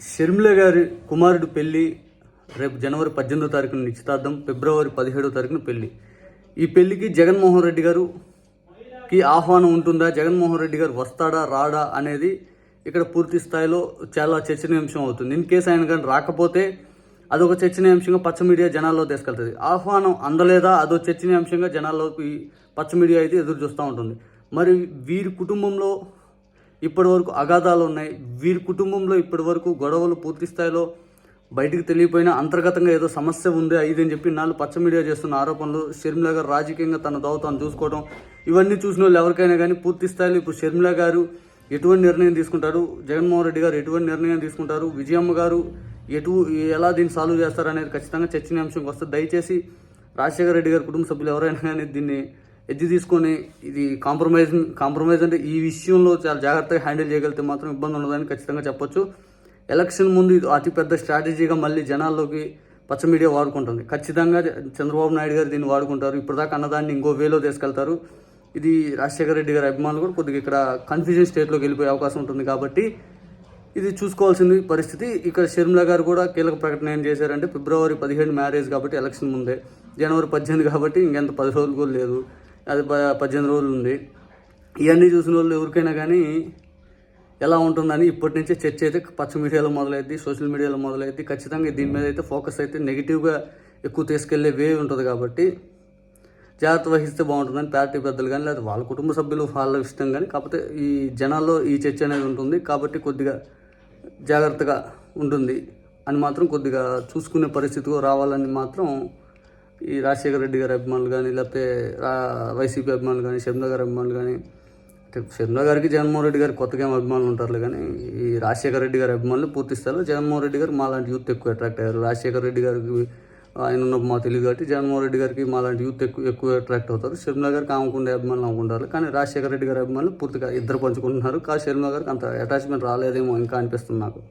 షర్మిల గారి కుమారుడు పెళ్ళి రేపు జనవరి పద్దెనిమిదో తారీఖున నిశ్చితార్థం ఫిబ్రవరి పదిహేడో తారీఖున పెళ్ళి ఈ పెళ్ళికి జగన్మోహన్ రెడ్డి గారుకి ఆహ్వానం ఉంటుందా? జగన్మోహన్ రెడ్డి గారు వస్తాడా రాడా అనేది ఇక్కడ పూర్తి స్థాయిలో చాలా చర్చనీయాంశం అవుతుంది. ఇన్ కేసు ఆయన కానీ రాకపోతే అదొక చర్చనీయాంశంగా పచ్చ మీడియా జనాల్లో తీసుకెళ్తుంది. ఆహ్వానం అందలేదా? అదో చర్చనీయాంశంగా జనాల్లోకి పచ్చ మీడియా అయితే ఎదురు చూస్తూ ఉంటుంది. మరి వీరి కుటుంబంలో ఇప్పటి వరకు అగాధాలు ఉన్నాయి. వీరి కుటుంబంలో ఇప్పటి వరకు గొడవలు పూర్తి స్థాయిలో బయటికి తెలియపోయినా అంతర్గతంగా ఏదో సమస్య ఉంది ఇది అని చెప్పి నాలుగు పచ్చ మీడియా చేస్తున్న ఆరోపణలు షర్మిల గారు రాజకీయంగా తన దోవతాను చూసుకోవడం ఇవన్నీ చూసిన వాళ్ళు ఎవరికైనా కానీ పూర్తి స్థాయిలో ఇప్పుడు షర్మిల గారు ఎటువంటి నిర్ణయం తీసుకుంటారు? జగన్మోహన్ రెడ్డి గారు ఎటువంటి నిర్ణయం తీసుకుంటారు? విజయమ్మ గారు ఎటు ఎలా దీన్ని సాల్వ్ చేస్తారు అనేది ఖచ్చితంగా చర్చనీయాంశంకి వస్తుంది దయచేసి రాజశేఖర రెడ్డి గారి కుటుంబ సభ్యులు ఎవరైనా కానీ దీన్ని ఎత్తి తీసుకొని ఇది కాంప్రమైజ్ కాంప్రమైజ్ అంటే ఈ విషయంలో చాలా జాగ్రత్తగా హ్యాండిల్ చేయగలిగితే మాత్రం ఇబ్బంది ఉండదని ఖచ్చితంగా చెప్పొచ్చు. ఎలక్షన్ ముందు ఇది అతిపెద్ద స్ట్రాటజీగా మళ్ళీ జనాల్లోకి పచ్చ మీడియా వాడుకుంటుంది. ఖచ్చితంగా చంద్రబాబు నాయుడు గారు దీన్ని వాడుకుంటారు. ఇప్పటిదాకా అన్నదాన్ని ఇంకో వేలో తీసుకెళ్తారు. ఇది రాజశేఖర రెడ్డి గారి అభిమానులు కూడా కొద్దిగా ఇక్కడ కన్ఫ్యూజన్ స్టేట్లోకి వెళ్ళిపోయే అవకాశం ఉంటుంది కాబట్టి ఇది చూసుకోవాల్సింది పరిస్థితి. ఇక్కడ షర్మిల గారు కూడా కీలక ప్రకటన ఏం చేశారంటే ఫిబ్రవరి పదిహేను మ్యారేజ్ కాబట్టి ఎలక్షన్ ముందే. జనవరి పద్దెనిమిది కాబట్టి ఇంకెంత పది రోజులు కూడా లేదు. అది ప- పద్దెనిమిది రోజులు ఉంది. ఇవన్నీ చూసిన వాళ్ళు ఎవరికైనా కానీ ఎలా ఉంటుందని ఇప్పటి నుంచే చర్చ అయితే పచ్చ మీడియాలో మొదలైద్ది సోషల్ మీడియాలో మొదలైద్ది. ఖచ్చితంగా దీని మీద అయితే ఫోకస్ అయితే నెగిటివ్గా ఎక్కువ తీసుకెళ్ళే వే ఉంటుంది కాబట్టి జాగ్రత్త వహిస్తే బాగుంటుందని పార్టీ పెద్దలు కానీ లేదా వాళ్ళ కుటుంబ సభ్యులు వాళ్ళ ఇష్టం కానీ కాకపోతే ఈ జనాల్లో ఈ చర్చ అనేది ఉంటుంది కాబట్టి కొద్దిగా జాగ్రత్తగా ఉంటుంది అని మాత్రం కొద్దిగా చూసుకునే పరిస్థితిగా రావాలని మాత్రం ఈ రాజశేఖర రెడ్డి గారి అభిమానులు కానీ లేకపోతే వైసీపీ అభిమానులు కానీ షర్మిల గారి అభిమానులు కానీ అంటే షర్మిల గారికి జగన్మోహన్ రెడ్డి గారికి కొత్తగా ఏం అభిమానులు ఉంటారులే కానీ ఈ రాజశేఖర రెడ్డి గారి అభిమానులు పూర్తి స్థాయిలో జగన్మోహన్ రెడ్డి గారు మాలాంటి యూత్ ఎక్కువ అట్రాక్ట్ అయ్యారు. రాజశేఖర రెడ్డి గారికి ఆయన ఉన్న మా తెలుగు కాబట్టి జగన్మోహన్ రెడ్డి గారికి మాలాంటి యూత్ ఎక్కువ ఎక్కువ అట్రాక్ట్ అవుతారు. షర్మిల గారికి ఆమెకుండే అభిమానులు ఆమెకుంటారు కానీ రాజశేఖర రెడ్డి గారి అభిమానులు పూర్తిగా ఇద్దరు పంచుకుంటున్నారు. కానీ షర్మిల గారికి అంత అటాచ్మెంట్ రాలేదేమో ఇంకా అనిపిస్తుంది నాకు.